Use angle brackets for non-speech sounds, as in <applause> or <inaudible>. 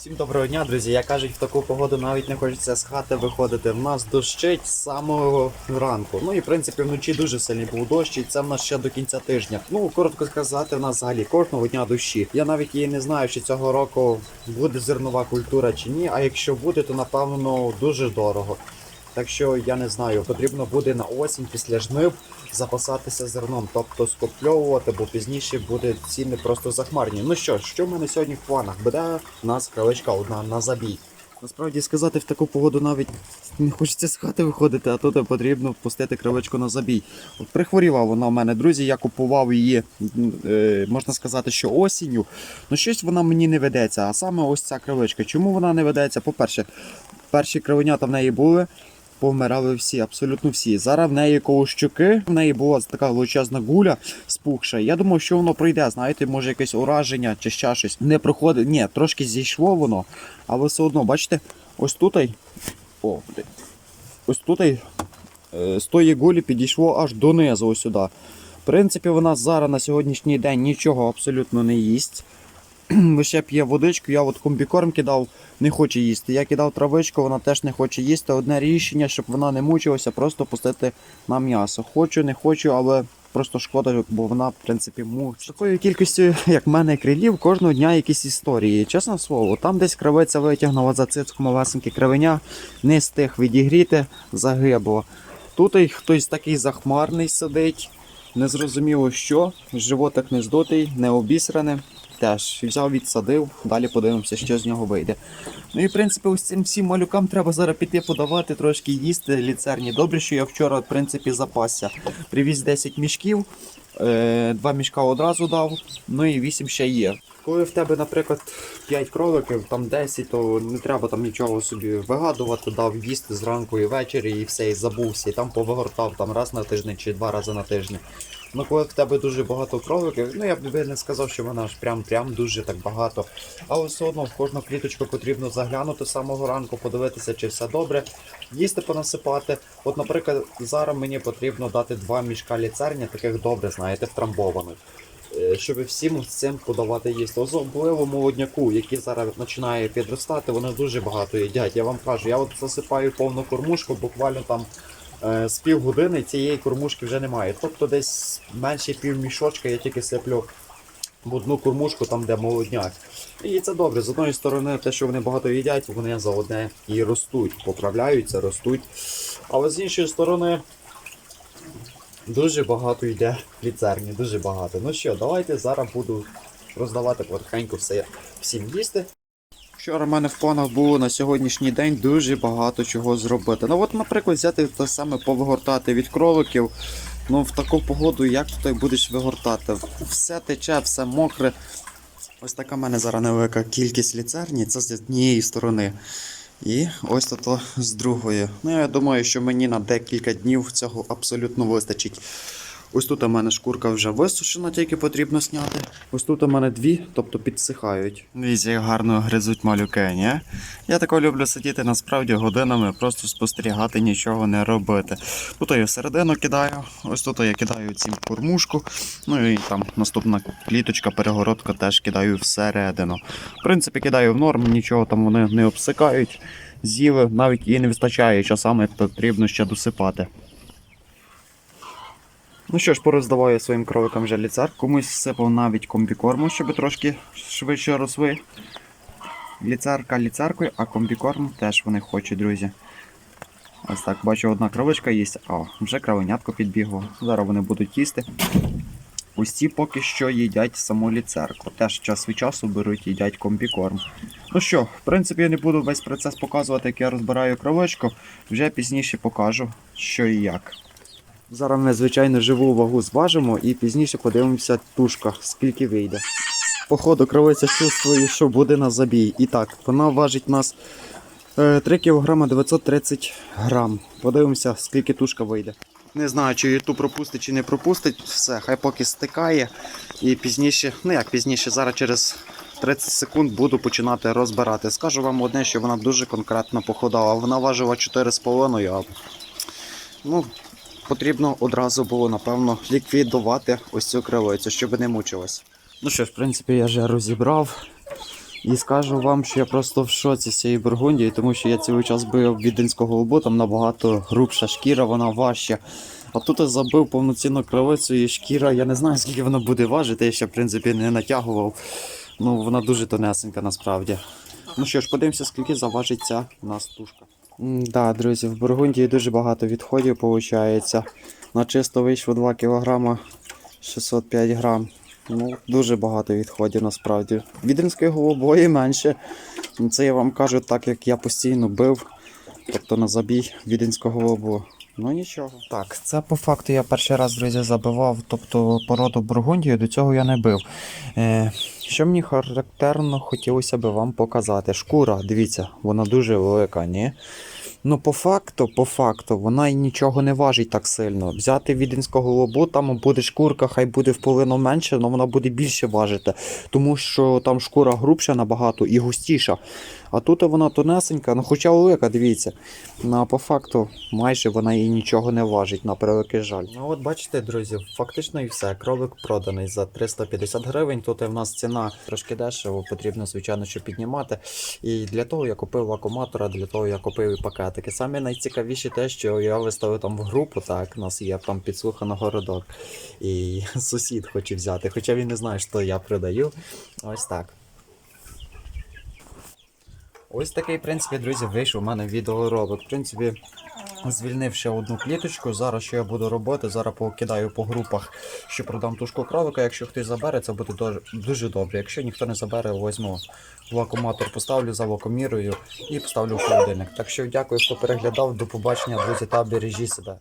Всім доброго дня, друзі. Я кажуть, в таку погоду навіть не хочеться з хати виходити. В нас дощить з самого ранку. Ну і в принципі вночі дуже сильний був дощ, і це в нас ще до кінця тижня. Ну коротко сказати, в нас взагалі кожного дня дощі. Я навіть її не знаю, чи цього року буде зернова культура чи ні. А якщо буде, то напевно дуже дорого. Так що я не знаю, потрібно буде на осінь після жнив запасатися зерном, тобто скопльовувати, бо пізніше буде ціни просто захмарні. Ну що, що в мене сьогодні в планах? Буде у нас кралечка одна на забій. Насправді сказати, в таку погоду навіть не хочеться з хати виходити, а тут потрібно пустити кривичку на забій. От прихворіла вона в мене, друзі. Я купував її, е, можна сказати, що осінню. Ну щось вона мені не ведеться. А саме ось ця кривичка. Чому вона не ведеться? По-перше, перші кривенята в неї були. Повмирали всі, абсолютно всі. Зараз в неї коло щуки, в неї була така величезна гуля спухша. Я думав, що воно пройде, знаєте, може якесь ураження чи ще щось. Не проходить. Ні, трошки зійшло воно, але все одно, бачите, ось тут. О, ось тут е, з тої гулі підійшло аж донизу ось сюди. В принципі, вона зараз на сьогоднішній день нічого абсолютно не їсть. <clears throat> Лише п'є водичку, я от комбікорм кидав, не хоче їсти. Я кидав травичку, вона теж не хоче їсти. Одне рішення, щоб вона не мучилася, просто пустити на м'ясо. Хочу, не хочу, але просто шкода, бо вона, в принципі, мучить. З такою кількістю, <laughs> як в мене крилів, кожного дня якісь історії. Чесне слово, там десь кривиця витягнула за цицьку малесеньке кривеня, не встиг відігріти, загибло. Тут і хтось такий захмарний сидить, незрозуміло що, животик не здутий, не обісраний теж взяв, відсадив, далі подивимося, що з нього вийде. Ну і в принципі, ось цим всім малюкам треба зараз піти подавати, трошки їсти ліцерні. Добре, що я вчора, в принципі, запасся. Привіз 10 мішків, два мішка одразу дав, ну і 8 ще є. Коли в тебе, наприклад, 5 кроликів, там 10, то не треба там нічого собі вигадувати, дав їсти зранку і ввечері, і все, і забувся, і там повигортав там раз на тиждень чи два рази на тиждень. Ну, коли в тебе дуже багато кроликів, ну я б не сказав, що вона ж прям прям дуже так багато. Але все одно в кожну кліточку потрібно заглянути з самого ранку, подивитися, чи все добре, їсти понасипати. От, наприклад, зараз мені потрібно дати два мішка ліцерня, таких добре, знаєте, втрамбованих. е, Щоб всім цим подавати їсти. Особливо молодняку, який зараз починає підростати, вони дуже багато їдять. Я вам кажу, я от засипаю повну кормушку, буквально там Е, з півгодини цієї кормушки вже немає. Тобто десь менше півмішочка я тільки сиплю в одну кормушку, там де молодняк. І це добре. З одної сторони, те, що вони багато їдять, вони за одне і ростуть, поправляються, ростуть. Але з іншої сторони, дуже багато йде ліцерні, дуже багато. Ну що, давайте зараз буду роздавати потихеньку все всім їсти. Вчора в мене в планах було на сьогоднішній день дуже багато чого зробити. Ну от, наприклад, взяти те саме повигортати від кроликів. Ну в таку погоду, як ти будеш вигортати? Все тече, все мокре. Ось така в мене зараз невелика кількість ліцерні, це з однієї сторони. І ось то з другої. Ну я думаю, що мені на декілька днів цього абсолютно вистачить. Ось тут у мене шкурка вже висушена, тільки потрібно зняти. Ось тут у мене дві, тобто підсихають. Дивіться, гарно гризуть малюки, ні? Я тако люблю сидіти насправді годинами, просто спостерігати, нічого не робити. Тут я всередину кидаю, ось тут я кидаю цим кормушку. Ну і там наступна кліточка, перегородка теж кидаю всередину. В принципі, кидаю в норм, нічого там вони не обсикають. З'їли, навіть їй не вистачає, часами потрібно ще досипати. Ну що ж, пороздаваю своїм кроликам вже ліцар. Комусь сипав навіть комбікорму, щоб трошки швидше росли. Ліцарка ліцаркою, а комбікорм теж вони хочуть, друзі. Ось так, бачу, одна кровичка їсть, а вже кровенятко підбігло. Зараз вони будуть їсти. Усі поки що їдять саму ліцерку. Теж час від часу беруть їдять комбікорм. Ну що, в принципі, я не буду весь процес показувати, як я розбираю кровичку. Вже пізніше покажу, що і як. Зараз ми, звичайно, живу вагу зважимо і пізніше подивимося тушка, скільки вийде. Походу, кровиця чувствує, що буде на забій. І так, вона важить нас е, 3 кг 930 грам. Подивимося, скільки тушка вийде. Не знаю, чи YouTube пропустить, чи не пропустить. Все, хай поки стикає. І пізніше, ну як пізніше, зараз через 30 секунд буду починати розбирати. Скажу вам одне, що вона дуже конкретно походала. Вона важила 4,5, а ну, потрібно одразу було, напевно, ліквідувати ось цю кривицю, щоб не мучилась. Ну що ж, в принципі, я вже розібрав. І скажу вам, що я просто в шоці з цієї Бургундії, тому що я цілий час бив віденського голубу, там набагато грубша шкіра, вона важча. А тут я забив повноцінну кровицю і шкіра, я не знаю, скільки вона буде важити, я ще, в принципі, не натягував. Ну, вона дуже тонесенька насправді. Ну що ж, подивимося, скільки заважить ця нас тушка. Да, друзі, в Бургундії дуже багато відходів виходить. На чисто вийшло 2 кг 605 грам. Ну, дуже багато відходів насправді. Відринської голубої менше. Це я вам кажу так, як я постійно бив. Тобто на забій віденського лобу. Ну нічого. Так, це по факту я перший раз, друзі, забивав, тобто породу Бургундію, до цього я не бив. Е, що мені характерно хотілося би вам показати. Шкура, дивіться, вона дуже велика, ні? Ну, по факту, по факту, вона і нічого не важить так сильно. Взяти віденського голубу, там буде шкурка, хай буде в менше, але вона буде більше важити. Тому що там шкура грубша набагато і густіша. А тут вона тонесенька, ну хоча велика, дивіться. Ну, а по факту майже вона і нічого не важить, на превеликий жаль. Ну от бачите, друзі, фактично і все. Кролик проданий за 350 гривень. Тут в нас ціна трошки дешево, потрібно, звичайно, що піднімати. І для того я купив вакууматора, для того я купив і пакетики. Саме найцікавіше те, що я виставив там в групу, так, у нас є там підслухано городок. І <laughs> сусід хоче взяти, хоча він не знає, що я продаю. Ось так. Ось такий, в принципі, друзі, вийшов у мене відеоролик. В принципі, звільнив ще одну кліточку. Зараз що я буду робити, зараз покидаю по групах, що продам тушку кролика. Якщо хтось забере, це буде дуже, дуже добре. Якщо ніхто не забере, возьму вакууматор, поставлю за локомірою і поставлю в холодильник. Так що дякую, хто переглядав. До побачення, друзі, та бережіть себе.